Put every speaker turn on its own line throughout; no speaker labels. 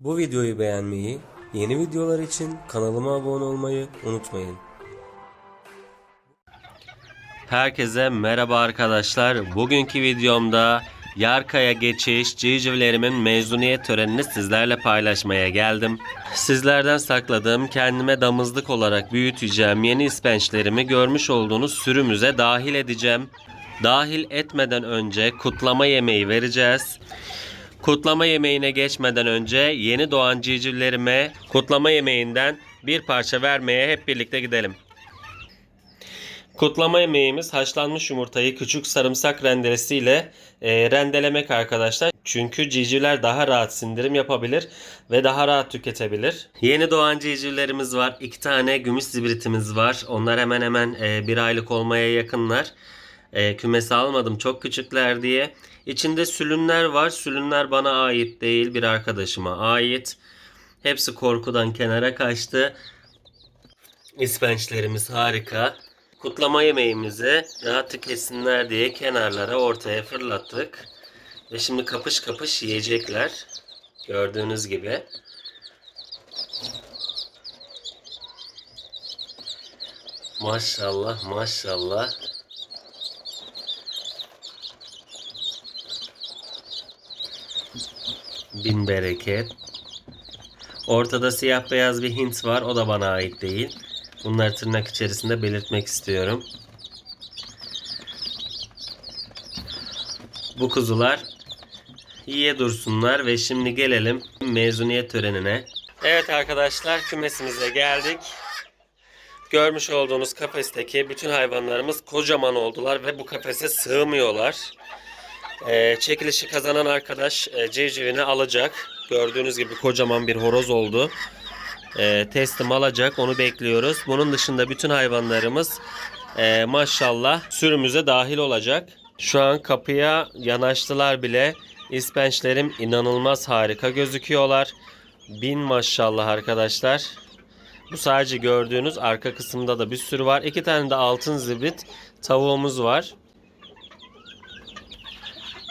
Bu videoyu beğenmeyi, yeni videolar için kanalıma abone olmayı unutmayın. Herkese merhaba arkadaşlar. Bugünkü videomda Yarkaya geçiş civcivlerimin mezuniyet törenini sizlerle paylaşmaya geldim. Sizlerden sakladığım kendime damızlık olarak büyüteceğim yeni ispençlerimi görmüş olduğunuz sürümüze dahil edeceğim. Dahil etmeden önce kutlama yemeği vereceğiz. Kutlama yemeğine geçmeden önce yeni doğan civcivlerime kutlama yemeğinden bir parça vermeye hep birlikte gidelim. Kutlama yemeğimiz haşlanmış yumurtayı küçük sarımsak rendelesiyle e, rendelemek arkadaşlar. Çünkü civcivler daha rahat sindirim yapabilir ve daha rahat tüketebilir. Yeni doğan civcivlerimiz var. İki tane gümüş zibritimiz var. Onlar hemen hemen e, bir aylık olmaya yakınlar. E, kümese almadım çok küçükler diye. İçinde sülünler var. Sülünler bana ait değil bir arkadaşıma ait. Hepsi korkudan kenara kaçtı. İspençlerimiz harika. Kutlama yemeğimizi rahat tüketsinler diye kenarlara ortaya fırlattık. Ve şimdi kapış kapış yiyecekler. Gördüğünüz gibi. Maşallah maşallah. Bin bereket. Ortada siyah beyaz bir Hint var. O da bana ait değil. Bunları tırnak içerisinde belirtmek istiyorum. Bu kuzular iyiye dursunlar ve şimdi gelelim mezuniyet törenine. Evet arkadaşlar kümesimize geldik. Görmüş olduğunuz kafesteki bütün hayvanlarımız kocaman oldular ve bu kafese sığmıyorlar. Ee, çekilişi kazanan arkadaş e, civcivini alacak. Gördüğünüz gibi kocaman bir horoz oldu. Ee, teslim alacak onu bekliyoruz. Bunun dışında bütün hayvanlarımız e, maşallah sürümüze dahil olacak. Şu an kapıya yanaştılar bile. İspençlerim inanılmaz harika gözüküyorlar. Bin maşallah arkadaşlar. Bu sadece gördüğünüz arka kısımda da bir sürü var. İki tane de altın zibrit tavuğumuz var.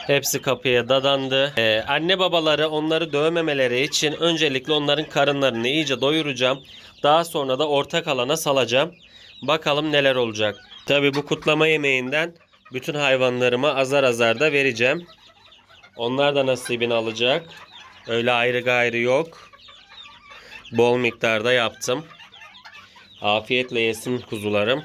Hepsi kapıya dadandı. Ee, anne babaları onları dövmemeleri için öncelikle onların karınlarını iyice doyuracağım. Daha sonra da ortak alana salacağım. Bakalım neler olacak. Tabi bu kutlama yemeğinden bütün hayvanlarıma azar azar da vereceğim. Onlar da nasibini alacak. Öyle ayrı gayrı yok. Bol miktarda yaptım. Afiyetle yesin kuzularım.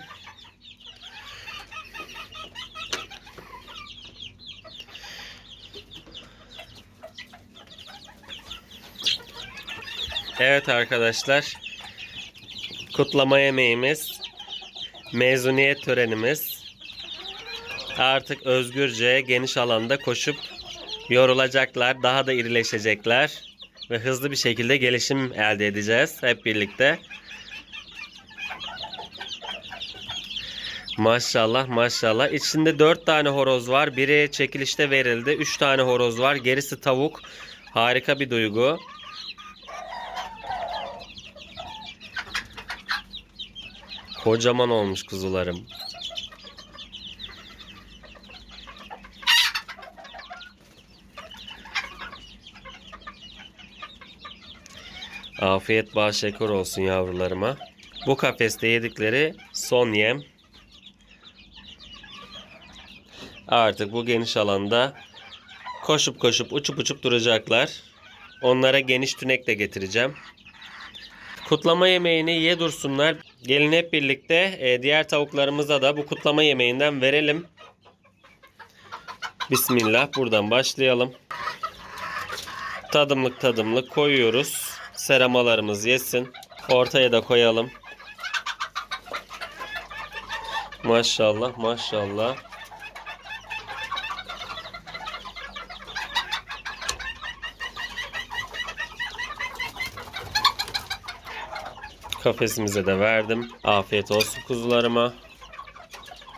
Evet arkadaşlar. Kutlama yemeğimiz, mezuniyet törenimiz. Artık özgürce geniş alanda koşup yorulacaklar, daha da irileşecekler ve hızlı bir şekilde gelişim elde edeceğiz hep birlikte. Maşallah maşallah. İçinde 4 tane horoz var. Biri çekilişte verildi. 3 tane horoz var. Gerisi tavuk. Harika bir duygu. Kocaman olmuş kuzularım. Afiyet bal şeker olsun yavrularıma. Bu kafeste yedikleri son yem. Artık bu geniş alanda koşup koşup uçup uçup duracaklar. Onlara geniş tünek de getireceğim. Kutlama yemeğini ye dursunlar. Gelin hep birlikte e, diğer tavuklarımıza da bu kutlama yemeğinden verelim. Bismillah buradan başlayalım. Tadımlık tadımlık koyuyoruz. Seramalarımız yesin. Ortaya da koyalım. Maşallah maşallah. Kafesimize de verdim. Afiyet olsun kuzularıma.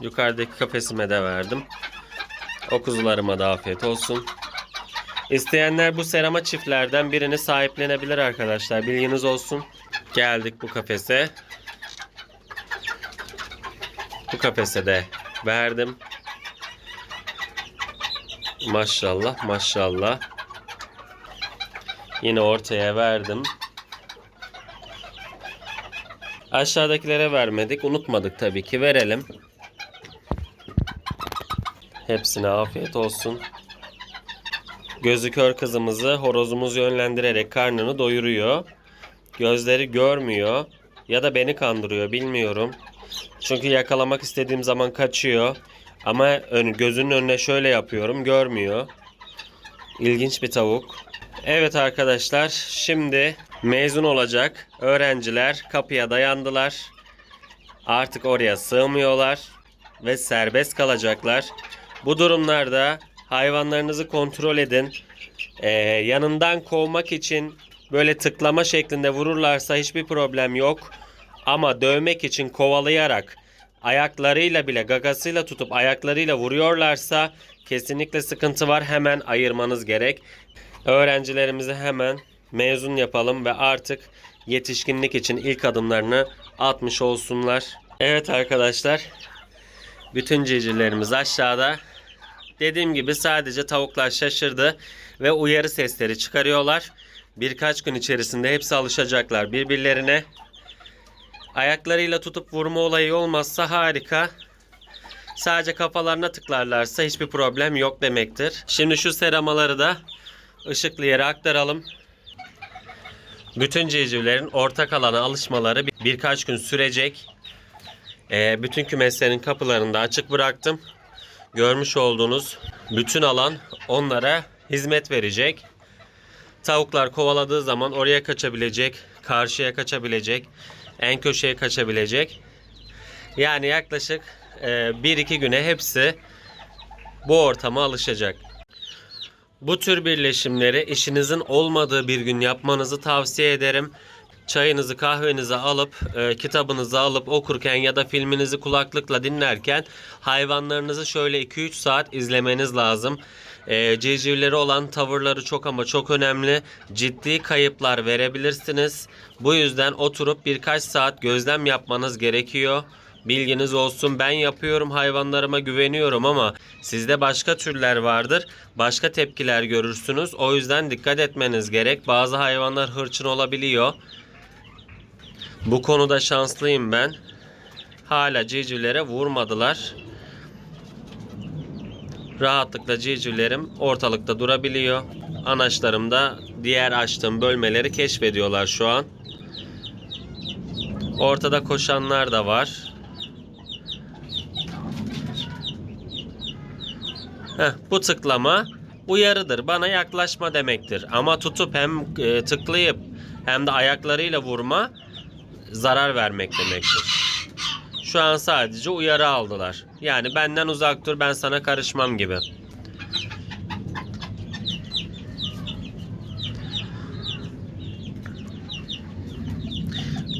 Yukarıdaki kafesime de verdim. O kuzularıma da afiyet olsun. İsteyenler bu serama çiftlerden birini sahiplenebilir arkadaşlar. Bilginiz olsun. Geldik bu kafese. Bu kafese de verdim. Maşallah maşallah. Yine ortaya verdim. Aşağıdakilere vermedik. Unutmadık tabii ki. Verelim. Hepsine afiyet olsun. Gözü kör kızımızı horozumuz yönlendirerek karnını doyuruyor. Gözleri görmüyor ya da beni kandırıyor bilmiyorum. Çünkü yakalamak istediğim zaman kaçıyor. Ama ön, gözünün önüne şöyle yapıyorum görmüyor. İlginç bir tavuk. Evet arkadaşlar şimdi mezun olacak öğrenciler kapıya dayandılar. Artık oraya sığmıyorlar ve serbest kalacaklar. Bu durumlarda hayvanlarınızı kontrol edin. Ee, yanından kovmak için böyle tıklama şeklinde vururlarsa hiçbir problem yok. Ama dövmek için kovalayarak ayaklarıyla bile gagasıyla tutup ayaklarıyla vuruyorlarsa kesinlikle sıkıntı var. Hemen ayırmanız gerek. Öğrencilerimizi hemen mezun yapalım ve artık yetişkinlik için ilk adımlarını atmış olsunlar. Evet arkadaşlar. Bütün civcivlerimiz aşağıda. Dediğim gibi sadece tavuklar şaşırdı ve uyarı sesleri çıkarıyorlar. Birkaç gün içerisinde hepsi alışacaklar birbirlerine. Ayaklarıyla tutup vurma olayı olmazsa harika. Sadece kafalarına tıklarlarsa hiçbir problem yok demektir. Şimdi şu seramaları da ışıklı yere aktaralım. Bütün civcivlerin ortak alana alışmaları bir- birkaç gün sürecek. Ee, bütün kümeslerin kapılarını da açık bıraktım. Görmüş olduğunuz bütün alan onlara hizmet verecek. Tavuklar kovaladığı zaman oraya kaçabilecek, karşıya kaçabilecek, en köşeye kaçabilecek. Yani yaklaşık 1-2 güne hepsi bu ortama alışacak. Bu tür birleşimleri işinizin olmadığı bir gün yapmanızı tavsiye ederim. Çayınızı kahvenizi alıp e, kitabınızı alıp okurken ya da filminizi kulaklıkla dinlerken hayvanlarınızı şöyle 2-3 saat izlemeniz lazım. E, civcivleri olan tavırları çok ama çok önemli. Ciddi kayıplar verebilirsiniz. Bu yüzden oturup birkaç saat gözlem yapmanız gerekiyor. Bilginiz olsun ben yapıyorum hayvanlarıma güveniyorum ama sizde başka türler vardır. Başka tepkiler görürsünüz. O yüzden dikkat etmeniz gerek. Bazı hayvanlar hırçın olabiliyor. Bu konuda şanslıyım ben. Hala civcivlere vurmadılar. Rahatlıkla civcivlerim ortalıkta durabiliyor. Anaçlarım da diğer açtığım bölmeleri keşfediyorlar şu an. Ortada koşanlar da var. Heh, bu tıklama uyarıdır. Bana yaklaşma demektir. Ama tutup hem e, tıklayıp hem de ayaklarıyla vurma zarar vermek demektir. Şu an sadece uyarı aldılar. Yani benden uzak dur ben sana karışmam gibi.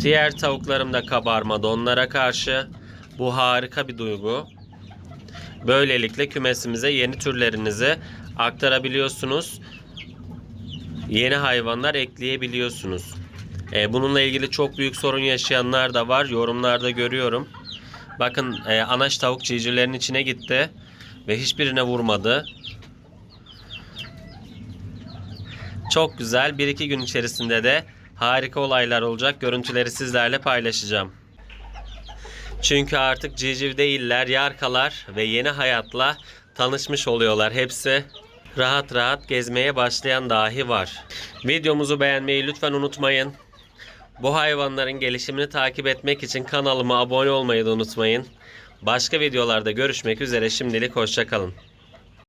Diğer tavuklarım da kabarmadı onlara karşı. Bu harika bir duygu. Böylelikle kümesimize yeni türlerinizi aktarabiliyorsunuz. Yeni hayvanlar ekleyebiliyorsunuz. E, bununla ilgili çok büyük sorun yaşayanlar da var. Yorumlarda görüyorum. Bakın e, anaç tavuk civcivlerin içine gitti ve hiçbirine vurmadı. Çok güzel. 1-2 gün içerisinde de harika olaylar olacak. Görüntüleri sizlerle paylaşacağım. Çünkü artık civciv değiller, yarkalar ve yeni hayatla tanışmış oluyorlar. Hepsi rahat rahat gezmeye başlayan dahi var. Videomuzu beğenmeyi lütfen unutmayın. Bu hayvanların gelişimini takip etmek için kanalıma abone olmayı da unutmayın. Başka videolarda görüşmek üzere şimdilik hoşçakalın.